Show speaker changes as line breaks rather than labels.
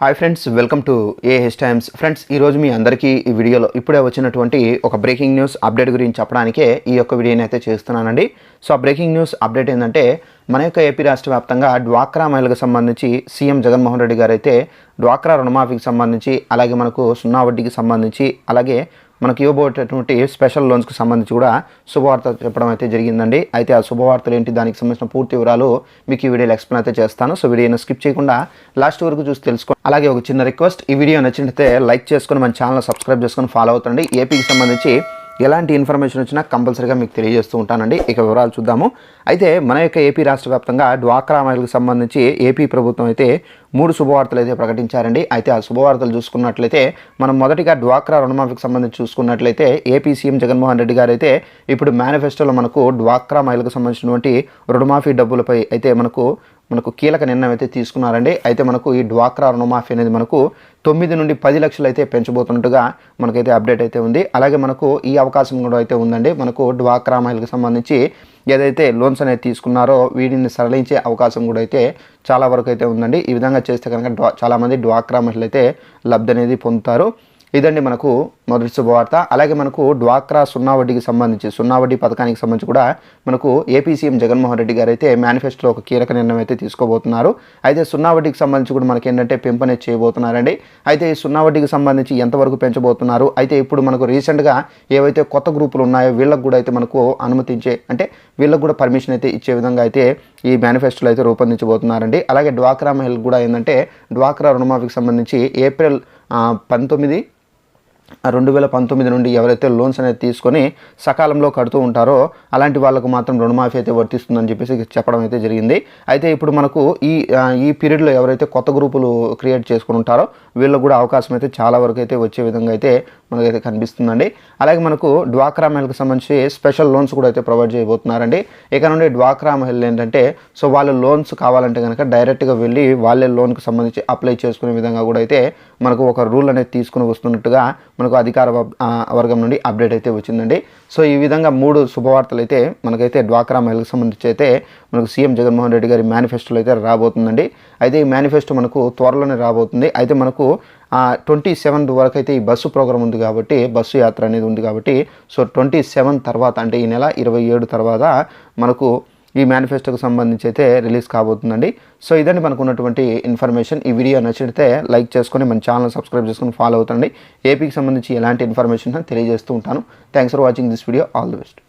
Hi friends welcome to AH times friends ఈరోజు మీ అందరికీ ఈ వీడియోలో ఇప్పుడే వచ్చినటువంటి ఒక బ్రేకింగ్ న్యూస్ అప్డేట్ గురించి చెప్పడానికే ఈ యొక్క వీడియోని అయితే చేస్తున్నానండి. సో ఆ బ్రేకింగ్ న్యూస్ అప్డేట్ ఏంటంటే మన యొక్క ఏపీ రాష్ట్ర వ్యాప్తంగా డ్వాక్రా మహిళలకు సంబంధించి సీఎం జగన్మోహన్ రెడ్డి గారు అయితే డ్వాక్రా రుణమాఫీకి సంబంధించి అలాగే మనకు సున్నా వడ్డీకి సంబంధించి అలాగే మనకి ఇవ్వబోయేటటువంటి స్పెషల్ లోన్స్కి సంబంధించి కూడా శుభవార్త చెప్పడం అయితే జరిగిందండి. అయితే ఆ శుభవార్తలు ఏంటి? దానికి సంబంధించిన పూర్తి వివరాలు మీకు ఈ వీడియోలో ఎక్స్ప్లెయిన్ అయితే చేస్తాను. సో వీడియోని స్కిప్ చేయకుండా లాస్ట్ వరకు చూసి తెలుసుకోండి. అలాగే ఒక చిన్న రిక్వెస్ట్ ఈ వీడియో నచ్చినట్లయితే లైక్ చేసుకొని మన ఛానల్ సబ్స్క్రైబ్ చేసుకొని ఫాలో అవుతండి ఏపీకి సంబంధించి ఎలాంటి ఇన్ఫర్మేషన్ వచ్చినా కంపల్సరీగా మీకు తెలియజేస్తూ ఉంటానండి. ఇక వివరాలు చూద్దాము. అయితే మన యొక్క ఏపీ రాష్ట్ర వ్యాప్తంగా డ్వాక్రా మహిళలకు సంబంధించి ఏపీ ప్రభుత్వం అయితే మూడు శుభవార్తలు అయితే ప్రకటించారండి. అయితే ఆ శుభవార్తలు చూసుకున్నట్లయితే మనం మొదటిగా డ్వాక్రా రుణమాఫీకి సంబంధించి చూసుకున్నట్లయితే ఏపీ సీఎం జగన్మోహన్ రెడ్డి గారు అయితే ఇప్పుడు మేనిఫెస్టోలో మనకు డ్వాక్రా మహిళలకు సంబంధించినటువంటి రుణమాఫీ డబ్బులపై అయితే మనకు మనకు కీలక నిర్ణయం అయితే తీసుకున్నారండి. అయితే మనకు ఈ డ్వాక్రా రుణమాఫీ అనేది మనకు తొమ్మిది నుండి పది లక్షలు అయితే పెంచబోతున్నట్టుగా మనకైతే అప్డేట్ అయితే ఉంది. అలాగే మనకు ఈ అవకాశం కూడా అయితే ఉందండి. మనకు డ్వాక్రా మహిళకు సంబంధించి ఏదైతే లోన్స్ అనేది తీసుకున్నారో వీటిని సరళించే అవకాశం కూడా అయితే చాలా వరకు అయితే ఉందండి. ఈ విధంగా చేస్తే కనుక డ్వా చాలామంది డ్వాక్రా మహిళలు అయితే లబ్ధి అనేది పొందుతారు. ఇదండి మనకు మొదటి శుభవార్త. అలాగే మనకు డ్వాక్రా సున్నా వడ్డీకి సంబంధించి సున్నా వడ్డీ పథకానికి సంబంధించి కూడా మనకు ఏపీ సీఎం జగన్మోహన్ రెడ్డి గారు అయితే మేనిఫెస్టోలో ఒక కీలక నిర్ణయం అయితే తీసుకోబోతున్నారు. అయితే సున్నా వడ్డీకి సంబంధించి కూడా మనకి ఏంటంటే పెంపనే చేయబోతున్నారండి. అయితే ఈ సున్నా వడ్డీకి సంబంధించి ఎంతవరకు పెంచబోతున్నారు? అయితే ఇప్పుడు మనకు రీసెంట్గా ఏవైతే కొత్త గ్రూపులు ఉన్నాయో వీళ్ళకు కూడా అయితే మనకు అనుమతించే అంటే వీళ్ళకు కూడా పర్మిషన్ అయితే ఇచ్చే విధంగా అయితే ఈ మేనిఫెస్టోలో అయితే రూపొందించబోతున్నారండి. అలాగే డ్వాక్రా మహిళలకు కూడా ఏంటంటే డ్వాక్రా రుణమాఫీకి సంబంధించి ఏప్రిల్ పంతొమ్మిది రెండు వేల పంతొమ్మిది నుండి ఎవరైతే లోన్స్ అనేది తీసుకొని సకాలంలో కడుతూ ఉంటారో అలాంటి వాళ్ళకు మాత్రం రుణమాఫీ అయితే వర్తిస్తుందని చెప్పేసి చెప్పడం అయితే జరిగింది. అయితే ఇప్పుడు మనకు ఈ ఈ పీరియడ్లో ఎవరైతే కొత్త గ్రూపులు క్రియేట్ చేసుకుని ఉంటారో వీళ్ళకు కూడా అవకాశం అయితే చాలా వరకు అయితే వచ్చే విధంగా అయితే మనకైతే కనిపిస్తుందండి. అలాగే మనకు డ్వాక్రా మహిళకు సంబంధించి స్పెషల్ లోన్స్ కూడా అయితే ప్రొవైడ్ చేయబోతున్నారండి. ఇక నుండి డ్వాక్రా మహిళలు ఏంటంటే సో వాళ్ళు లోన్స్ కావాలంటే కనుక డైరెక్ట్గా వెళ్ళి వాళ్ళే లోన్కి సంబంధించి అప్లై చేసుకునే విధంగా కూడా అయితే మనకు ఒక రూల్ అనేది తీసుకుని వస్తున్నట్టుగా మనకు అధికార వర్గం నుండి అప్డేట్ అయితే వచ్చిందండి. సో ఈ విధంగా మూడు శుభవార్తలు అయితే మనకైతే డ్వాక్రా మహిళకు సంబంధించి అయితే మనకు సీఎం జగన్మోహన్ రెడ్డి గారి మేనిఫెస్టోలో అయితే రాబోతుందండి. అయితే ఈ మేనిఫెస్టో మనకు త్వరలోనే రాబోతుంది. అయితే మనకు ట్వంటీ సెవెంత్ వరకు అయితే ఈ బస్సు ప్రోగ్రామ్ ఉంది కాబట్టి బస్సు యాత్ర అనేది ఉంది కాబట్టి సో ట్వంటీ సెవెన్ తర్వాత అంటే ఈ నెల ఇరవై ఏడు తర్వాత మనకు ఈ మేనిఫెస్టోకి సంబంధించి అయితే రిలీజ్ కాబోతుందండి. సో ఇదండి మనకు ఉన్నటువంటి ఇన్ఫర్మేషన్ ఈ వీడియో నచ్చితే లైక్ చేసుకొని మన ఛానల్ సబ్స్క్రైబ్ చేసుకొని ఫాలో అవుతండి. ఏపీకి సంబంధించి ఎలాంటి ఇన్ఫర్మేషన్ తెలియజేస్తూ ఉంటాను. Thanks for watching this video all the best